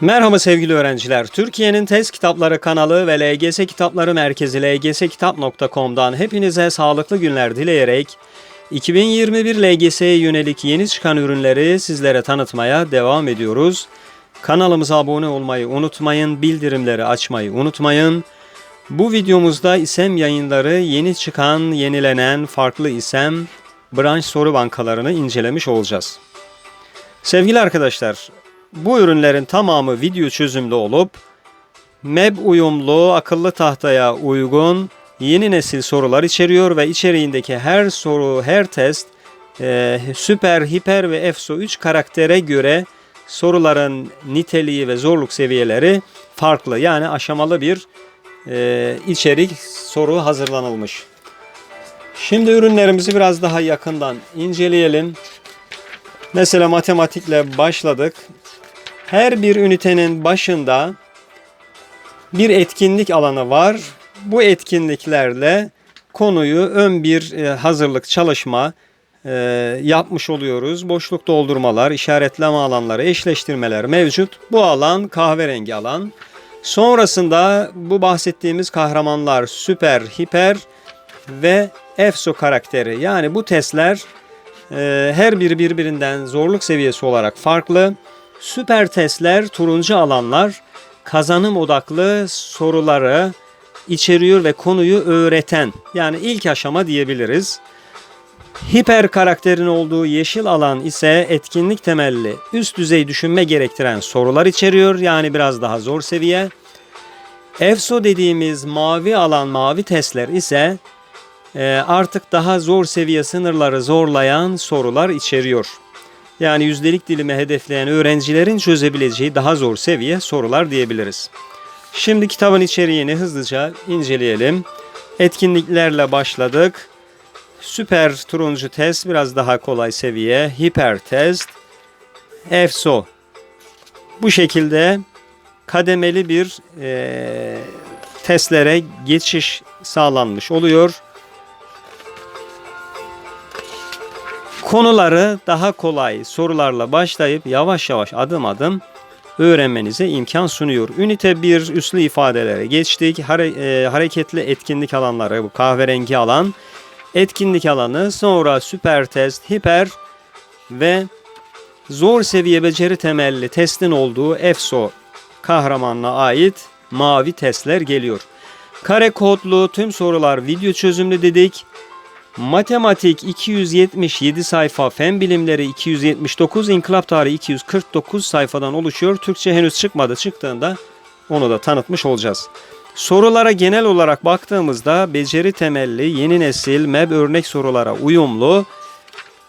Merhaba sevgili öğrenciler. Türkiye'nin test kitapları kanalı ve LGS Kitapları Merkezi lgskitap.com'dan hepinize sağlıklı günler dileyerek 2021 LGS'ye yönelik yeni çıkan ürünleri sizlere tanıtmaya devam ediyoruz. Kanalımıza abone olmayı unutmayın, bildirimleri açmayı unutmayın. Bu videomuzda isem yayınları yeni çıkan, yenilenen farklı isem branş soru bankalarını incelemiş olacağız. Sevgili arkadaşlar, bu ürünlerin tamamı video çözümlü olup MEB uyumlu, akıllı tahtaya uygun yeni nesil sorular içeriyor ve içeriğindeki her soru, her test e, süper, hiper ve EFSO 3 karaktere göre soruların niteliği ve zorluk seviyeleri farklı. Yani aşamalı bir e, içerik soru hazırlanılmış. Şimdi ürünlerimizi biraz daha yakından inceleyelim. Mesela matematikle başladık. Her bir ünitenin başında bir etkinlik alanı var. Bu etkinliklerle konuyu ön bir e, hazırlık çalışma e, yapmış oluyoruz. Boşluk doldurmalar, işaretleme alanları, eşleştirmeler mevcut. Bu alan kahverengi alan. Sonrasında bu bahsettiğimiz kahramanlar süper, hiper ve EFSO karakteri. Yani bu testler e, her biri birbirinden zorluk seviyesi olarak farklı. Süper testler turuncu alanlar kazanım odaklı soruları içeriyor ve konuyu öğreten yani ilk aşama diyebiliriz. Hiper karakterin olduğu yeşil alan ise etkinlik temelli üst düzey düşünme gerektiren sorular içeriyor yani biraz daha zor seviye. EFSO dediğimiz mavi alan mavi testler ise e, artık daha zor seviye sınırları zorlayan sorular içeriyor. Yani yüzdelik dilimi hedefleyen öğrencilerin çözebileceği daha zor seviye sorular diyebiliriz. Şimdi kitabın içeriğini hızlıca inceleyelim. Etkinliklerle başladık. Süper turuncu test biraz daha kolay seviye. Hiper test. EFSO. Bu şekilde kademeli bir eee, testlere geçiş sağlanmış oluyor. Konuları daha kolay sorularla başlayıp yavaş yavaş adım adım öğrenmenize imkan sunuyor. Ünite 1 üslü ifadelere geçtik. Hare- e, hareketli etkinlik alanları bu kahverengi alan. Etkinlik alanı sonra süper test, hiper ve zor seviye beceri temelli testin olduğu EFSO kahramanına ait mavi testler geliyor. Kare kodlu tüm sorular video çözümlü dedik. Matematik 277 sayfa, fen bilimleri 279, inkılap tarihi 249 sayfadan oluşuyor. Türkçe henüz çıkmadı. Çıktığında onu da tanıtmış olacağız. Sorulara genel olarak baktığımızda beceri temelli, yeni nesil, MEB örnek sorulara uyumlu,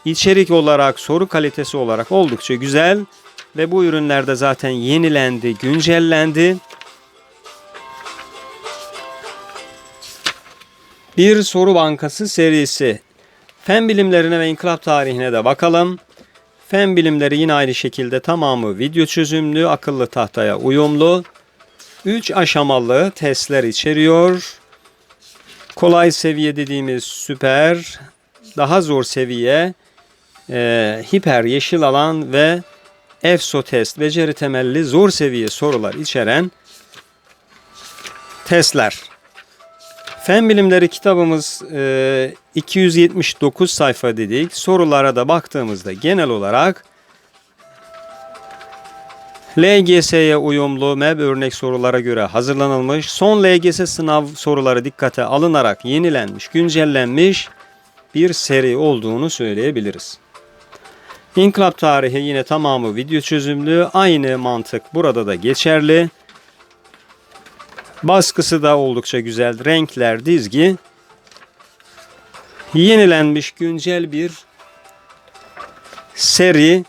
içerik olarak, soru kalitesi olarak oldukça güzel ve bu ürünlerde zaten yenilendi, güncellendi. Bir soru bankası serisi. Fen bilimlerine ve inkılap tarihine de bakalım. Fen bilimleri yine aynı şekilde tamamı video çözümlü, akıllı tahtaya uyumlu. 3 aşamalı testler içeriyor. Kolay seviye dediğimiz süper, daha zor seviye e, hiper yeşil alan ve EFSO test beceri temelli zor seviye sorular içeren testler. Fen bilimleri kitabımız e, 279 sayfa dedik. Sorulara da baktığımızda genel olarak LGS'ye uyumlu MEB örnek sorulara göre hazırlanılmış. Son LGS sınav soruları dikkate alınarak yenilenmiş, güncellenmiş bir seri olduğunu söyleyebiliriz. İnkılap tarihi yine tamamı video çözümlü. Aynı mantık burada da geçerli. Baskısı da oldukça güzel. Renkler, dizgi. Yenilenmiş güncel bir seri.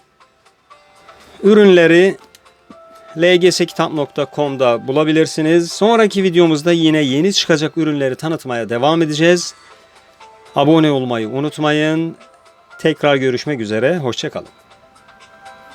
Ürünleri lgskitap.com'da bulabilirsiniz. Sonraki videomuzda yine yeni çıkacak ürünleri tanıtmaya devam edeceğiz. Abone olmayı unutmayın. Tekrar görüşmek üzere. Hoşçakalın.